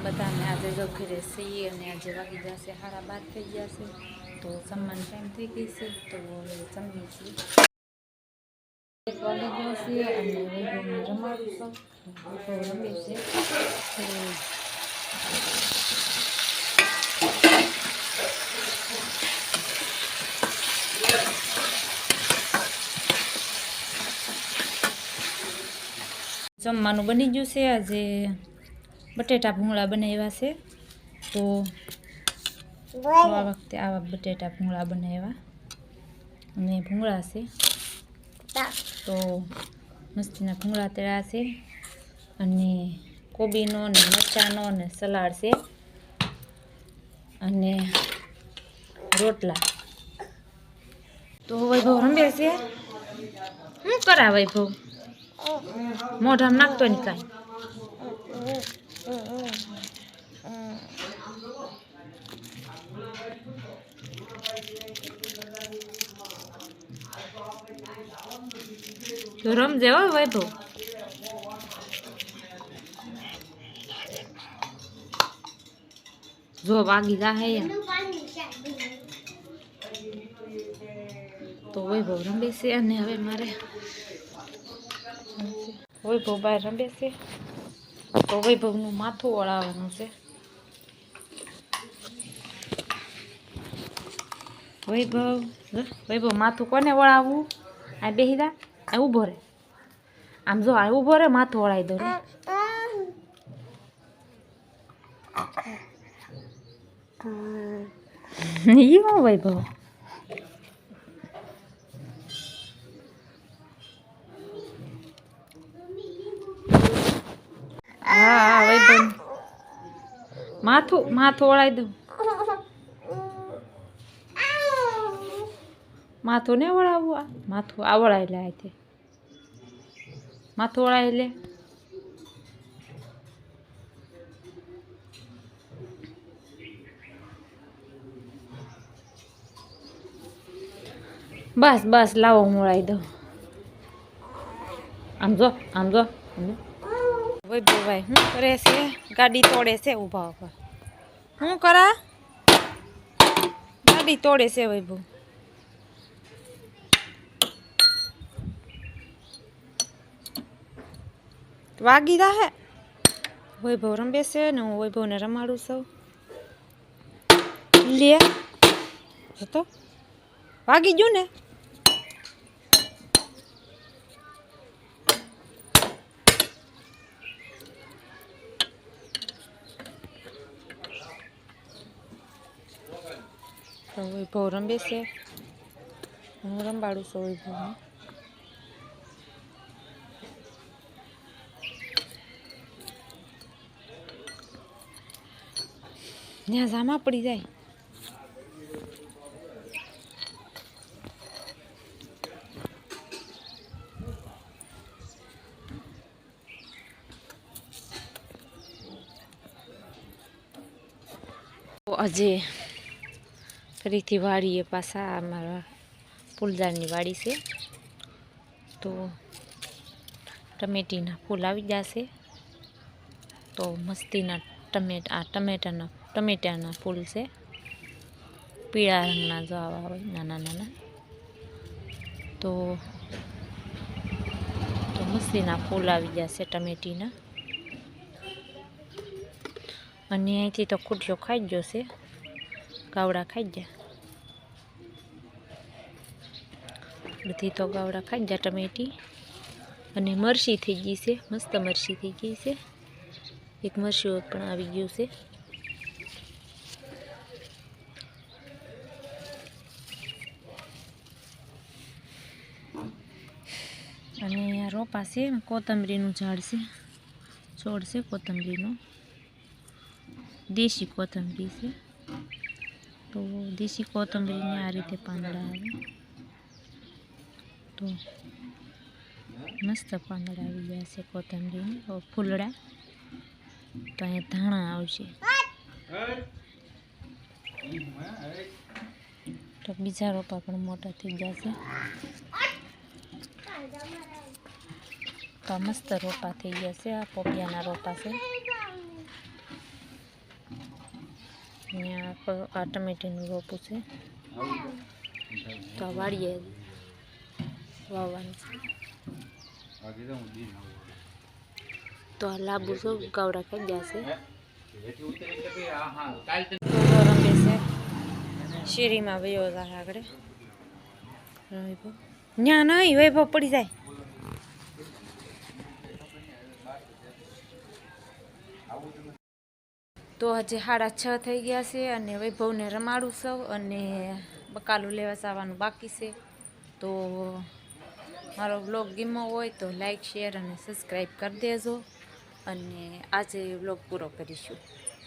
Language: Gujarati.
બધા ને આજે જો ઘરે છીએ અને આજે વાગી જશે સાડા બાદ થઈ છે, તો જમવાનો ટાઈમ થઈ ગઈ છે, તો જમીએ છીએ. જમવાનું બની ગયું છે આજે. બટેટા ભૂંગળા બનાવ્યા છે. તો આ વખતે આવા બટેટા ભૂંગળા બનાવ્યા. અને ભૂંગળા છે. તો મસ્તીના ભૂંગળા તળ્યા છે. અને કોબીનો ને મરચાંનો ને સલાડ છે. અને રોટલા. તો વૈભવ રમે છે? શું કરા વૈભવ? મોઢામાં નાખતો ને કાંઈ? તો રમજે વૈભવ જો વાગી જાહે તો વૈભવ રમે છે અને હવે મારે. વૈભવ બહાર રમે છે. તો વૈભવનું માથું વળાવવાનું છે. વૈભવ વૈભવ માથું કોને વળાવવું આ બેહી જા. આ ઊભો રે. આમ જો આ ઊભો રે માથું વળાવી દો ઈ હું વૈભવ. હા વૈભવ માથું માથું ઓળાવી દઉં. માથું ને વળાવવું આ? માથું આ વળાવી લે આથી માથું વળાવી લે. બસ બસ, લાવો હું વળાવી દઉં. આમ જો આમ જો. વૈભવભાઈ શું કરે છે? ગાડી તોડે છે ઊભા ઉપર શું કરા? ગાડી તોડે છે વૈભવ વાગી દા હે વૈભવ રમે છે ને હું વૈભવને રમાડું છું. લે તો વાગી ગયું ને? વૈભવ રમે છે હું રંબાડું છું વૈભવને. ત્યાં જામા પડી જાય. આજે ફરીથી વાડીએ પાછા. અમારા ફૂલદારની વાડી છે. તો ટમેટીના ફૂલ આવી જશે. તો મસ્તીના ટમેટા, આ ટમેટાના ટમેટાના ફૂલ છે. પીળા રંગના જો આવા હોય, નાના નાના. તો મસ્તીના ફૂલ આવી જશે ટમેટીના. અને અહીંથી તો કુટીઓ ખાઈ જ જશે. ગાવડા ખાઈ ગયા બધી તો ગાવડા ખાઈ ગયા ટમેટી અને મરસી થઈ ગઈ છે, મસ્ત મરસી થઈ ગઈ છે. એક મરચું પણ આવી ગયું છે. અને રોપા છે કોથમરીનું ઝાડ છે. છોડ છે કોથમરીનું. દેશી કોથમરી છે. તો દેશી કોથંબરીને આ રીતે પાંદડા આવે. તો મસ્ત પાંદડા આવી ગયા છે કોથંબરીને ફૂલડા. તો અહીંયા ધાણા આવશે. તો બીજા રોપા પણ મોટા થઈ ગયા છે. તો મસ્ત રોપા થઈ ગયા છે. આ પોપિયાના રોપા છે. અહીંયા આ ટમેટીનું રોપું છે. તો આ વાવવાનું. છે તો આ લાંબુ છો, ગાવડા ખાઈ ગયા છે. રમે છે. શેરીમાં વયો આગળ. વૈભવ ન્યા નહીં વૈભવ પડી જાય. તો હજી સાડા છ થઈ ગયા છે અને વૈભવને રમાડું સૌ અને બકાલું લેવા જવાનું બાકી છે. તો મારો બ્લોગ ગીમો હોય તો લાઈક, શેર અને સબસ્ક્રાઈબ કરી દેજો. અને આજે બ્લોગ પૂરો કરીશું.